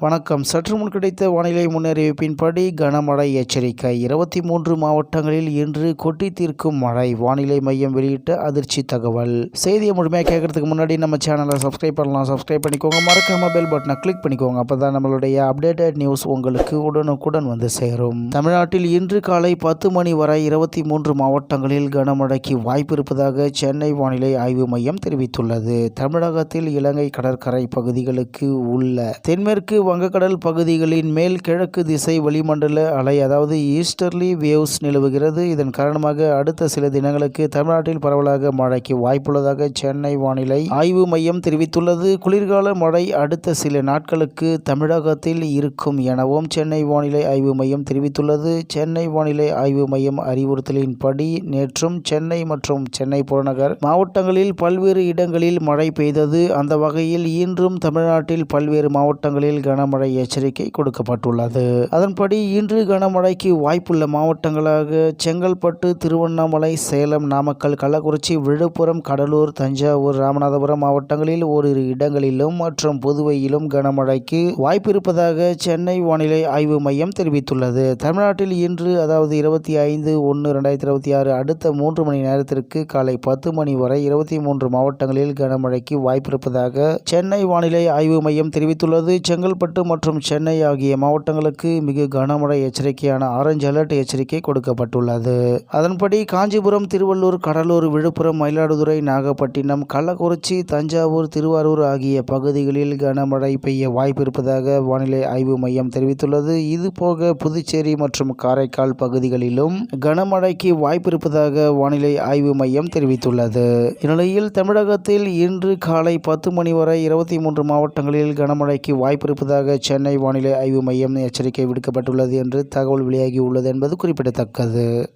வணக்கம். சற்று முன் கிடைத்த வானிலை முன்னறிவிப்பின்படி கனமழை எச்சரிக்கை. இருபத்தி மூன்று மாவட்டங்களில் இன்று கொட்டி தீர்க்கும் மழை. வானிலை மையம் வெளியிட்ட அதிர்ச்சி தகவல். செய்தியை முழுமையாக கேட்கறதுக்கு முன்னாடி நம்ம சேனலை சப்ஸ்கிரைப் பண்ணலாம். சப்ஸ்கிரைப் பண்ணிக்கோங்க. மறக்காம பெல் பட்டனை கிளிக் பண்ணிக்கோங்க. அப்போ தான் நம்மளுடைய அப்டேட்டட் நியூஸ் உங்களுக்கு உடனுக்குடன் வந்து சேரும். தமிழ்நாட்டில் இன்று காலை பத்து மணி வரை இருபத்தி மூன்று மாவட்டங்களில் கனமழைக்கு வாய்ப்பு இருப்பதாக சென்னை வானிலை ஆய்வு மையம் தெரிவித்துள்ளது. தமிழகத்தில் இலங்கை கடற்கரை பகுதிகளுக்கு உள்ள தென்மேற்கு வங்கக்கடல் பகுதிகளின் மேல் கிழக்கு திசை வளிமண்டல அலை அதாவது ஈஸ்டர்லி வேவ்ஸ் நிலவுகிறது. இதன் காரணமாக அடுத்த சில தினங்களுக்கு தமிழ்நாட்டில் பரவலாக மழைக்கு வாய்ப்புள்ளதாக சென்னை வானிலை ஆய்வு மையம் தெரிவித்துள்ளது. குளிர்கால மழை அடுத்த சில நாட்களுக்கு தமிழகத்தில் இருக்கும் எனவும் சென்னை வானிலை ஆய்வு மையம் தெரிவித்துள்ளது. சென்னை வானிலை ஆய்வு மையம் அறிவுறுத்தலின்படி நேற்றும் சென்னை மற்றும் சென்னை புறநகர் மாவட்டங்களில் பல்வேறு இடங்களில் மழை பெய்தது. அந்த வகையில் இன்றும் தமிழ்நாட்டில் பல்வேறு மாவட்டங்களில் கன கனமழை எச்சரிக்கை கொடுக்கப்பட்டுள்ளது. அதன்படி இன்று கனமழைக்கு வாய்ப்புள்ள மாவட்டங்களாக செங்கல்பட்டு திருவண்ணாமலை சேலம் நாமக்கல் கள்ளக்குறிச்சி விழுப்புரம் கடலூர் தஞ்சாவூர் ராமநாதபுரம் மாவட்டங்களில் ஓரிரு இடங்களிலும் மற்றும் புதுவையிலும் கனமழைக்கு வாய்ப்பு இருப்பதாக சென்னை வானிலை ஆய்வு மையம் தெரிவித்துள்ளது. தமிழ்நாட்டில் இன்று அதாவது இருபத்தி ஐந்து ஒன்று ரெண்டாயிரத்தி இருபத்தி ஆறு அடுத்த மூன்று மணி நேரத்திற்கு காலை பத்து மணி வரை இருபத்தி மூன்று மாவட்டங்களில் கனமழைக்கு வாய்ப்பிருப்பதாக சென்னை வானிலை ஆய்வு மையம் தெரிவித்துள்ளது. செங்கல்பட்டு மற்றும் சென்னை ஆகிய மாவட்டங்களுக்கு மிக கனமழை எச்சரிக்கையான ஆரஞ்சு அலர்ட் எச்சரிக்கை கொடுக்கப்பட்டுள்ளது. அதன்படி காஞ்சிபுரம் திருவள்ளூர் கடலூர் விழுப்புரம் மயிலாடுதுறை நாகப்பட்டினம் கள்ளக்குறிச்சி தஞ்சாவூர் திருவாரூர் ஆகிய பகுதிகளில் கனமழை பெய்ய வாய்ப்பு இருப்பதாக வானிலை ஆய்வு மையம் தெரிவித்துள்ளது. இதுபோக புதுச்சேரி மற்றும் காரைக்கால் பகுதிகளிலும் கனமழைக்கு வாய்ப்பு இருப்பதாக வானிலை ஆய்வு மையம் தெரிவித்துள்ளது. இந்நிலையில் தமிழகத்தில் இன்று காலை பத்து மணி வரை இருபத்தி மூன்று மாவட்டங்களில் கனமழைக்கு வாய்ப்பு இருப்பதாக சென்னை வானிலை ஆய்வு மையம் எச்சரிக்கை விடுக்கப்பட்டுள்ளது என்று தகவல் வெளியாகியுள்ளது என்பது குறிப்பிடத்தக்கது.